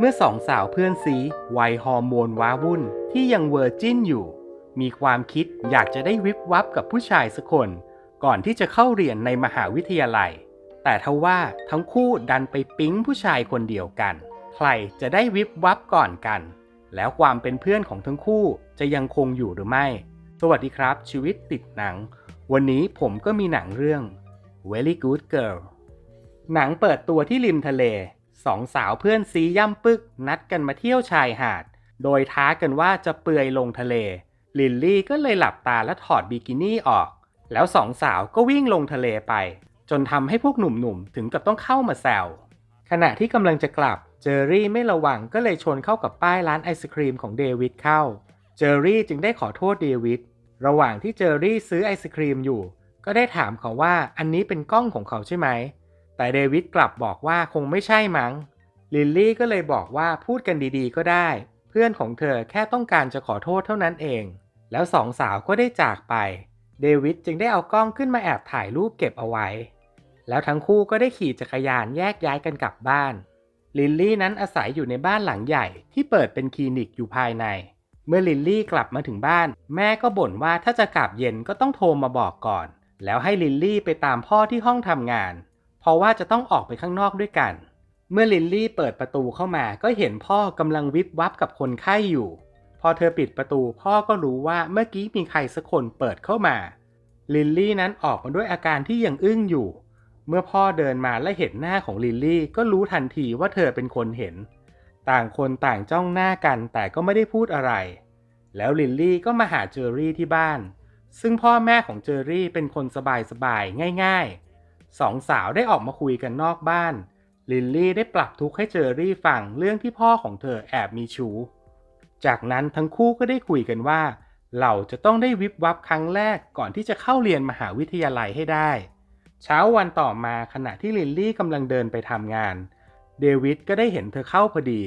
เมื่อสองสาวเพื่อนซีวัยฮอร์โมนว้าวุ่นที่ยังเวอร์จินอยู่ มีความคิดอยากจะได้วิบวับกับผู้ชายสักคน ก่อนที่จะเข้าเรียนในมหาวิทยาลัย แต่ทว่าทั้งคู่ดันไปปิ๊งผู้ชายคนเดียวกัน ใครจะได้วิบวับก่อนกัน แล้วความเป็นเพื่อนของทั้งคู่จะยังคงอยู่หรือไม่ สวัสดีครับ ชีวิตติดหนัง วันนี้ผมก็มีหนังเรื่อง Very Good Girl หนังเปิดตัวที่ริมทะเล สองสาวเพื่อนซีย่ำปึกนัดกันมาเที่ยวชายหาด โดยท้ากันว่าจะเปลือยลงทะเล ลินลี่ก็เลยหลับตาและถอดบิกินี่ออก แล้วสองสาวก็วิ่งลงทะเลไป จนทำให้พวกหนุ่มๆ ถึงกับต้องเข้ามาแซวขณะที่กำลังจะกลับ เจอรี่ไม่ระวังก็เลยชนเข้ากับป้ายร้านไอศครีมของเดวิดเข้า เจอรี่จึงได้ขอโทษเดวิดระหว่างที่เจอรี่ซื้อไอศครีมอยู่ ก็ได้ถามเขาว่าอันนี้เป็นกล้องของเขาใช่ไหม แต่เดวิดกลับบอกว่าคงไม่ใช่มั้ง ลิลลี่ก็เลยบอกว่าพูดกันดีๆก็ได้ เพื่อนของเธอแค่ต้องการจะขอโทษเท่านั้นเอง แล้วสองสาวก็ได้จากไป เดวิดจึงได้เอากล้องขึ้นมาแอบถ่ายรูปเก็บเอาไว้ แล้วทั้งคู่ก็ได้ขี่จักรยานแยกย้ายกันกลับบ้าน ลิลลี่นั้นอาศัยอยู่ในบ้านหลังใหญ่ที่เปิดเป็นคลินิกอยู่ภายใน เมื่อลิลลี่กลับมาถึงบ้าน แม่ก็บ่นว่าถ้าจะกลับเย็นก็ต้องโทรมาบอกก่อน แล้วให้ลิลลี่ไปตามพ่อที่ห้องทำงาน ราะว่าจะต้องออกไปข้างนอกด้วยกัน เมื่อลิลลี่เปิดประตูเข้ามาก็เห็นพ่อกำลังวิบวับกับคนไข้อยู่ พอเธอปิดประตูพ่อก็รู้ว่าเมื่อกี้มีใครสักคนเปิดเข้ามา ลิลลี่นั้นออกมาด้วยอาการที่ยังอึ้งอยู่ เมื่อพ่อเดินมาและเห็นหน้าของลิลลี่ก็รู้ทันทีว่าเธอเป็นคนเห็น ต่างคนต่างจ้องหน้ากันแต่ก็ไม่ได้พูดอะไร แล้วลิลลี่ก็มาหาเจอรี่ที่บ้าน ซึ่งพ่อแม่ของเจอรี่เป็นคนสบายๆง่าย ๆ สองสาวได้ออกมาคุยกันนอกบ้าน ลิลลี่ได้ปรับทุกข์ให้เจอรี่ฟังเรื่องที่พ่อของเธอแอบมีชู้ จากนั้นทั้งคู่ก็ได้คุยกันว่า เราจะต้องได้วิบวับครั้งแรกก่อนที่จะเข้าเรียนมหาวิทยาลัยให้ได้ เช้าวันต่อมาขณะที่ลิลลี่กำลังเดินไปทำงาน เดวิดก็ได้เห็นเธอเข้าพอดี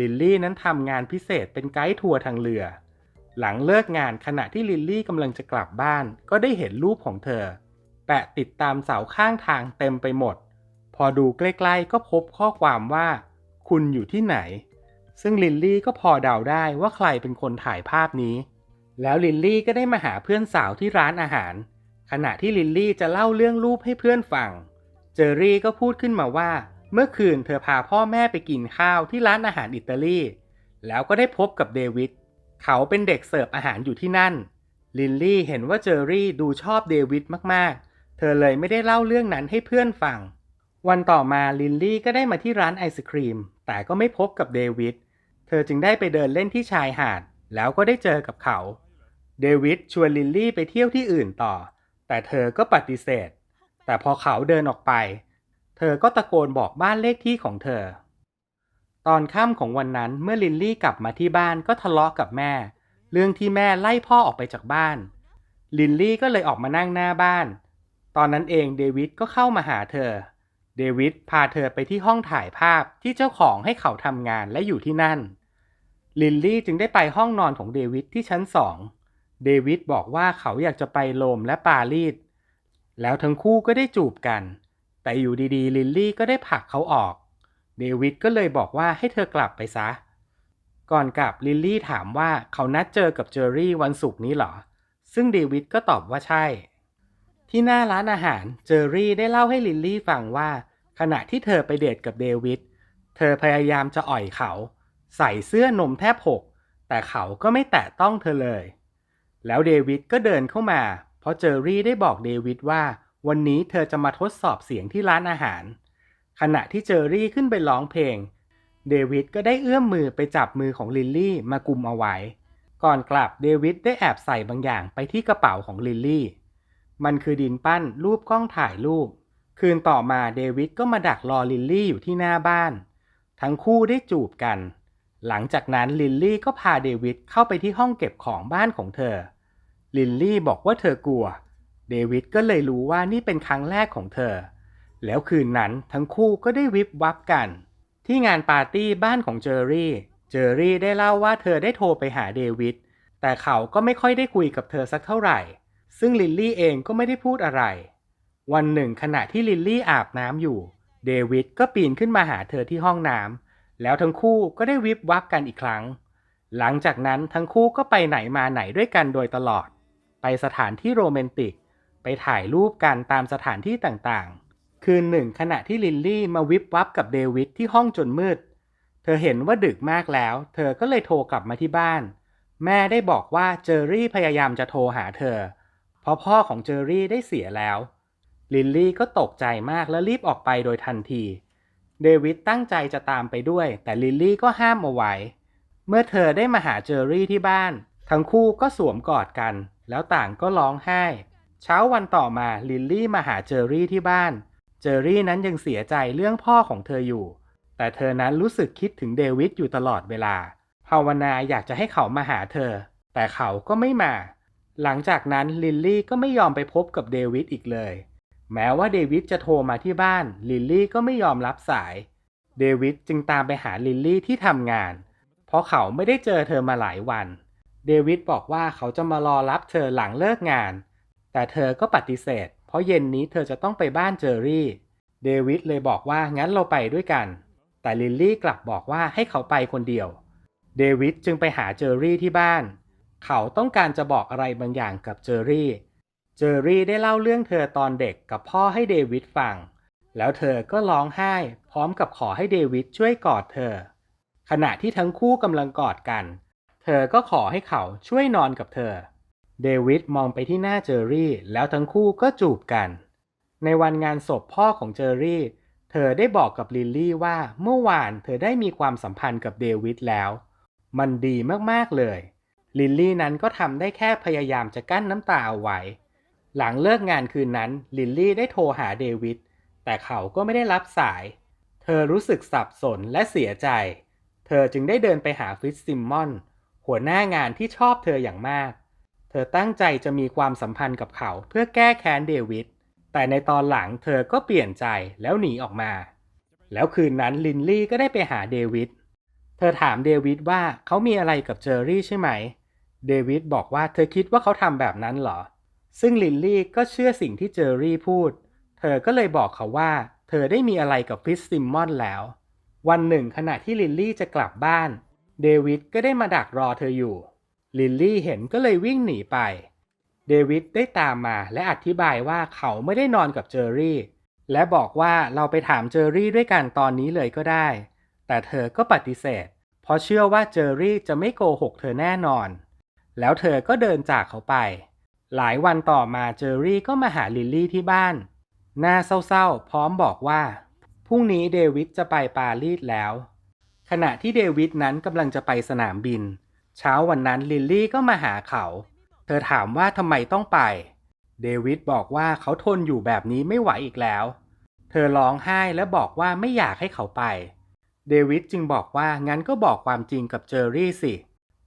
ลิลลี่นั้นทำงานพิเศษเป็นไกด์ทัวร์ทางเรือ หลังเลิกงานขณะที่ลิลลี่กำลังจะกลับบ้าน ก็ได้เห็นรูปของเธอ แปะติดตามเสาข้างทางเต็มไปหมด พอดูใกล้ๆก็พบข้อความว่า คุณอยู่ที่ไหน ซึ่งลิลลี่ก็พอเดาได้ว่าใครเป็นคนถ่ายภาพนี้ แล้วลิลลี่ก็ได้มาหาเพื่อนสาวที่ร้านอาหาร ขณะที่ลิลลี่จะเล่าเรื่องรูปให้เพื่อนฟัง เจอรี่ก็พูดขึ้นมาว่า เมื่อคืนเธอพาพ่อแม่ไปกินข้าวที่ร้านอาหารอิตาลี แล้วก็ได้พบกับเดวิด เขาเป็นเด็กเสิร์ฟอาหารอยู่ที่นั่น ลิลลี่เห็นว่าเจอรี่ดูชอบเดวิดมากๆ เธอเลยไม่ได้เล่าเรื่องนั้นให้เพื่อนฟัง วันต่อมาลิลลี่ก็ได้มาที่ร้านไอศครีม แต่ก็ไม่พบกับเดวิด เธอจึงได้ไปเดินเล่นที่ชายหาด แล้วก็ได้เจอกับเขา เดวิดชวนลิลลี่ไปเที่ยวที่อื่นต่อ แต่เธอก็ปฏิเสธ แต่พอเขาเดินออกไป เธอก็ตะโกนบอกบ้านเลขที่ของเธอ ตอนค่ำของวันนั้นเมื่อลิลลี่กลับมาที่บ้านก็ทะเลาะกับแม่ เรื่องที่แม่ไล่พ่อออกไปจากบ้าน ลิลลี่ก็เลยออกมานั่งหน้าบ้าน ตอนนั้นเองเดวิดก็เข้ามาหาเธอ เดวิดพาเธอไปที่ห้องถ่ายภาพที่เจ้าของให้เขาทำงานและอยู่ที่นั่น ลิลลี่จึงได้ไปห้องนอนของเดวิดที่ชั้นสอง เดวิดบอกว่าเขาอยากจะไปโรมและปารีส แล้วทั้งคู่ก็ได้จูบกัน แต่อยู่ดีๆ ลิลลี่ก็ได้ผลักเขาออก เดวิดก็เลยบอกว่าให้เธอกลับไปซะ ก่อนกลับลิลลี่ถามว่าเขานัดเจอกับเจอรี่วันศุกร์นี้เหรอ ซึ่งเดวิดก็ตอบว่าใช่ ที่หน้าร้านอาหาร เจอรี่ได้เล่าให้ลิลลี่ฟังว่า ขณะที่เธอไปเดทกับเดวิด เธอพยายามจะอ่อยเขา ใส่เสื้อนมแทบหก แต่เขาก็ไม่แตะต้องเธอเลย แล้วเดวิดก็เดินเข้ามา เพราะเจอรี่ได้บอกเดวิดว่า วันนี้เธอจะมาทดสอบเสียงที่ร้านอาหาร ขณะที่เจอรี่ขึ้นไปร้องเพลง เดวิดก็ได้เอื้อมมือไปจับมือของลิลลี่มากุมเอาไว้ ก่อนกลับเดวิดได้แอบใส่บางอย่างไปที่กระเป๋าของลิลลี่ มันคือดินปั้นรูปกล้องถ่ายรูป คืนต่อมาเดวิดก็มาดักรอลิลลี่อยู่ที่หน้าบ้าน ทั้งคู่ได้จูบกัน หลังจากนั้นลิลลี่ก็พาเดวิดเข้าไปที่ห้องเก็บของบ้านของเธอ ลิลลี่บอกว่าเธอกลัว เดวิดก็เลยรู้ว่านี่เป็นครั้งแรกของเธอ แล้วคืนนั้นทั้งคู่ก็ได้วิบวับกัน ที่งานปาร์ตี้บ้านของเจอรี่ เจอรี่ได้เล่าว่าเธอได้โทรไปหาเดวิดแต่เขาก็ไม่ค่อยได้คุยกับเธอสักเท่าไหร่ ซึ่งลิลลี่เองก็ไม่ได้พูดอะไร วันหนึ่งขณะที่ลิลลี่อาบน้ำอยู่ เดวิดก็ปีนขึ้นมาหาเธอที่ห้องน้ำแล้วทั้งคู่ก็ได้วิบวับกันอีกครั้ง หลังจากนั้นทั้งคู่ก็ไปไหนมาไหนด้วยกันโดยตลอด ไปสถานที่โรแมนติก ไปถ่ายรูปกันตามสถานที่ต่างๆ คืนหนึ่งขณะที่ลินลี่มาวิบวับกับเดวิดที่ห้องจนมืด เธอเห็นว่าดึกมากแล้ว เธอก็เลยโทรกลับมาที่บ้าน แม่ได้บอกว่าเจอรี่พยายามจะโทรหาเธอ ราะพ่อของเจอรี่ได้เสียแล้ว ลินลี่ก็ตกใจมากและรีบออกไปโดยทันที เดวิดตั้งใจจะตามไปด้วย แต่ลินลี่ก็ห้ามเอาไว้ เมื่อเธอได้มาหาเจอรี่ที่บ้าน ทั้งคู่ก็สวมกอดกัน แล้วต่างก็ร้องไห้ เช้าวันต่อมาลินลี่มาหาเจอรี่ที่บ้าน เจอรี่นั้นยังเสียใจเรื่องพ่อของเธออยู่ แต่เธอนั้นรู้สึกคิดถึงเดวิดอยู่ตลอดเวลา ภาวนาอยากจะให้เขามาหาเธอ แต่เขาก็ไม่มา หลังจากนั้นลินลี่ก็ไม่ยอมไปพบกับเดวิดอีกเลย แม้ว่าเดวิดจะโทรมาที่บ้านลิลลี่ก็ไม่ยอมรับสาย เดวิดจึงตามไปหาลิลลี่ที่ทำงาน เพราะเขาไม่ได้เจอเธอมาหลายวัน เดวิดบอกว่าเขาจะมารอรับเธอหลังเลิกงาน แต่เธอก็ปฏิเสธ เพราะเย็นนี้เธอจะต้องไปบ้านเจอรี่ เดวิดเลยบอกว่างั้นเราไปด้วยกัน แต่ลิลลี่กลับบอกว่าให้เขาไปคนเดียว เดวิดจึงไปหาเจอรี่ที่บ้าน เขาต้องการจะบอกอะไรบางอย่างกับเจอรี่ เจอรี่ได้เล่าเรื่องเธอตอนเด็กกับพ่อให้เดวิดฟัง แล้วเธอก็ร้องไห้พร้อมกับขอให้เดวิดช่วยกอดเธอ ขณะที่ทั้งคู่กำลังกอดกัน เธอก็ขอให้เขาช่วยนอนกับเธอ เดวิดมองไปที่หน้าเจอรี่แล้วทั้งคู่ก็จูบกัน ในวันงานศพพ่อของเจอรี่ เธอได้บอกกับลิลลี่ว่าเมื่อวานเธอได้มีความสัมพันธ์กับเดวิดแล้ว มันดีมากๆเลย ลิลลี่นั้นก็ทำได้แค่พยายามจะกั้นน้ำตาเอาไว้ หลังเลิกงานคืนนั้น ลิลลี่ได้โทรหาเดวิด แต่เขาก็ไม่ได้รับสาย เธอรู้สึกสับสนและเสียใจ เธอจึงได้เดินไปหาฟิตซิมมอน หัวหน้างานที่ชอบเธออย่างมาก เธอตั้งใจจะมีความสัมพันธ์กับเขาเพื่อแก้แค้นเดวิด แต่ในตอนหลังเธอก็เปลี่ยนใจแล้วหนีออกมา แล้วคืนนั้นลินลี่ก็ได้ไปหาเดวิด เธอถามเดวิดว่าเขามีอะไรกับเจอรี่ใช่ไหม เดวิดบอกว่าเธอคิดว่าเขาทำแบบนั้นเหรอ ซึ่งลินลี่ก็เชื่อสิ่งที่เจอรี่พูด เธอก็เลยบอกเขาว่า เธอได้มีอะไรกับฟิสซิมมอนแล้ว วันหนึ่งขณะที่ลินลี่จะกลับบ้าน เดวิดก็ได้มาดักรอเธออยู่ ลินลี่เห็นก็เลยวิ่งหนีไป เดวิดได้ตามมาและอธิบายว่าเขาไม่ได้นอนกับเจอรี่ และบอกว่าเราไปถามเจอรี่ด้วยกันตอนนี้เลยก็ได้ แต่เธอก็ปฏิเสธ เพราะเชื่อว่าเจอรี่จะไม่โกหกเธอแน่นอน แล้วเธอก็เดินจากเขาไป หลายวันต่อมาเจอรี่ก็มาหาลิลลี่ที่บ้าน หน้าเศร้าๆ พร้อมบอกว่าพรุ่งนี้เดวิดจะไปปารีสแล้ว ขณะที่เดวิดนั้นกำลังจะไปสนามบิน เช้าวันนั้นลิลลี่ก็มาหาเขา เธอถามว่าทำไมต้องไป เดวิดบอกว่าเขาทนอยู่แบบนี้ไม่ไหวอีกแล้ว เธอร้องไห้และบอกว่าไม่อยากให้เขาไป เดวิดจึงบอกว่างั้นก็บอกความจริงกับเจอรี่สิ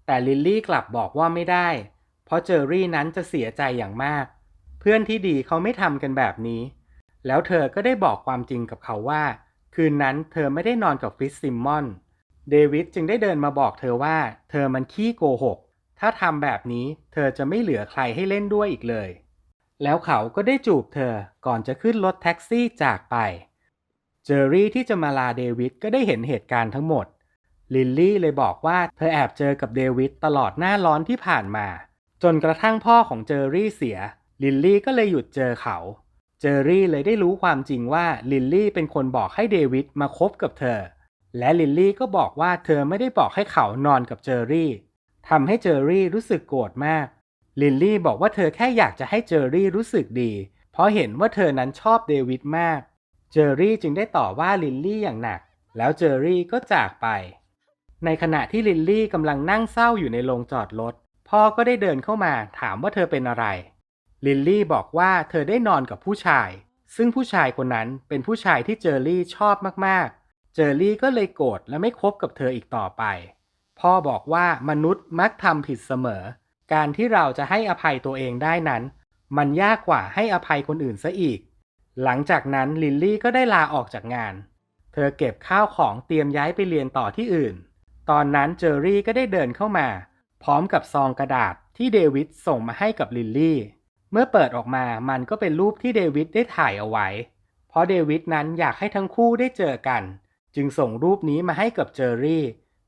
แต่ลิลลี่กลับบอกว่าไม่ได้ เพราะเจอรี่นั้นจะเสียใจอย่างมาก เพื่อนที่ดีเขาไม่ทำกันแบบนี้ แล้วเธอก็ได้บอกความจริงกับเขาว่า คืนนั้นเธอไม่ได้นอนกับฟิสซิมมอน เดวิดจึงได้เดินมาบอกเธอว่า เธอมันขี้โกหก ถ้าทำแบบนี้เธอจะไม่เหลือใครให้เล่นด้วยอีกเลย แล้วเขาก็ได้จูบเธอก่อนจะขึ้นรถแท็กซี่จากไป เจอรี่ที่จะมาลาเดวิดก็ได้เห็นเหตุการณ์ทั้งหมด ลิลลี่เลยบอกว่าเธอแอบเจอกับเดวิดตลอดหน้าร้อนที่ผ่านมา จนกระทั่งพ่อของเจอรี่เสีย ลิลลี่ก็เลยหยุดเจอเขา เจอรี่เลยได้รู้ความจริงว่าลิลลี่เป็นคนบอกให้เดวิดมาคบกับเธอ และลิลลี่ก็บอกว่าเธอไม่ได้บอกให้เขานอนกับเจอรี่ทำให้เจอรี่รู้สึกโกรธมาก ลิลลี่บอกว่าเธอแค่อยากจะให้เจอรี่รู้สึกดี เพราะเห็นว่าเธอนั้นชอบเดวิดมาก เจอรี่จึงได้ต่อว่าลิลลี่อย่างหนัก แล้วเจอรี่ก็จากไป ในขณะที่ลิลลี่กำลังนั่งเศร้าอยู่ในโรงจอดรถ พ่อก็ได้เดินเข้ามาถามว่าเธอเป็นอะไร ลิลลี่บอกว่าเธอได้นอนกับผู้ชาย ซึ่งผู้ชายคนนั้นเป็นผู้ชายที่เจอรี่ชอบมากๆ เจอรี่ก็เลยโกรธและไม่คบกับเธออีกต่อไป พ่อบอกว่ามนุษย์มักทำผิดเสมอ การที่เราจะให้อภัยตัวเองได้นั้น มันยากกว่าให้อภัยคนอื่นซะอีก หลังจากนั้นลิลลี่ก็ได้ลาออกจากงาน เธอเก็บข้าวของเตรียมย้ายไปเรียนต่อที่อื่น ตอนนั้นเจอรี่ก็ได้เดินเข้ามา พร้อมกับซองกระดาษที่เดวิดส่งมาให้กับลิลลี่ เมื่อเปิดออกมามันก็เป็นรูปที่เดวิดได้ถ่ายเอาไว้ เพราะเดวิดนั้นอยากให้ทั้งคู่ได้เจอกัน จึงส่งรูปนี้มาให้กับเจอรี่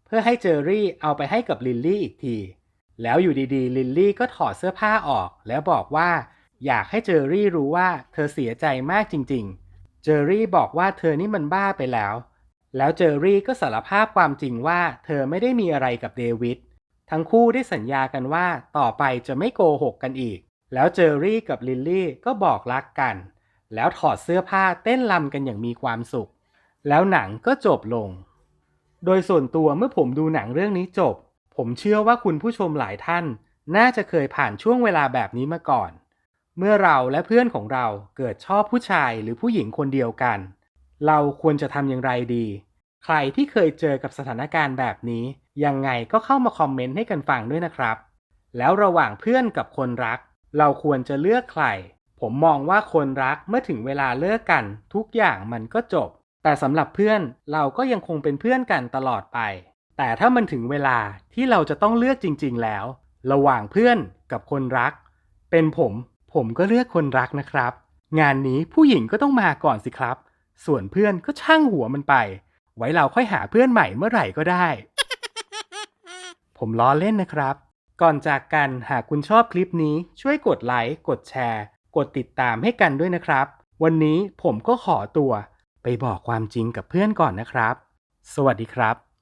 เพื่อให้เจอรี่เอาไปให้กับลิลลี่อีกที แล้วอยู่ดีๆ ลิลลี่ก็ถอดเสื้อผ้าออกแล้วบอกว่า อยากให้เจอรี่รู้ว่าเธอเสียใจมากจริง ๆ เจอรี่บอกว่าเธอนี่มันบ้าไปแล้ว แล้วเจอรี่ก็สารภาพความจริงว่าเธอไม่ได้มีอะไรกับเดวิด ทั้งคู่ได้สัญญากันว่าต่อไปจะไม่โกหกกันอีก แล้วเจอรี่กับลิลลี่ก็บอกรักกัน แล้วถอดเสื้อผ้าเต้นรำกันอย่างมีความสุข แล้วหนังก็จบลง โดยส่วนตัวเมื่อผมดูหนังเรื่องนี้จบ ผมเชื่อว่าคุณผู้ชมหลายท่าน น่าจะเคยผ่านช่วงเวลาแบบนี้มาก่อน เมื่อเราและเพื่อนของเราเกิดชอบผู้ชายหรือผู้หญิงคนเดียวกัน เราควรจะทำอย่างไรดี ใครที่เคยเจอกับสถานการณ์แบบนี้ ยังไงก็เข้ามาคอมเมนต์ให้กันฟังด้วยนะครับ แล้วระหว่างเพื่อนกับคนรัก เราควรจะเลือกใคร ผมมองว่าคนรักเมื่อถึงเวลาเลิกกัน ทุกอย่างมันก็จบ แต่สำหรับเพื่อนเราก็ยังคงเป็นเพื่อนกันตลอดไป แต่ถ้ามันถึงเวลาที่เราจะต้องเลือกจริง ๆ แล้ว ระหว่างเพื่อนกับคนรัก เป็นผม ผมก็เลือกคนรักนะครับ งานนี้ผู้หญิงก็ต้องมาก่อนสิครับ ส่วนเพื่อนก็ช่างหัวมันไป ไว้เราค่อยหาเพื่อนใหม่เมื่อไหร่ก็ได้ ผมล้อเล่นนะครับ ก่อนจากกันหากคุณชอบคลิปนี้ช่วยกดไลค์กดแชร์ กดติดตามให้กันด้วยนะครับ วันนี้ผมก็ขอตัว ไปบอกความจริงกับเพื่อนก่อนนะครับ สวัสดีครับ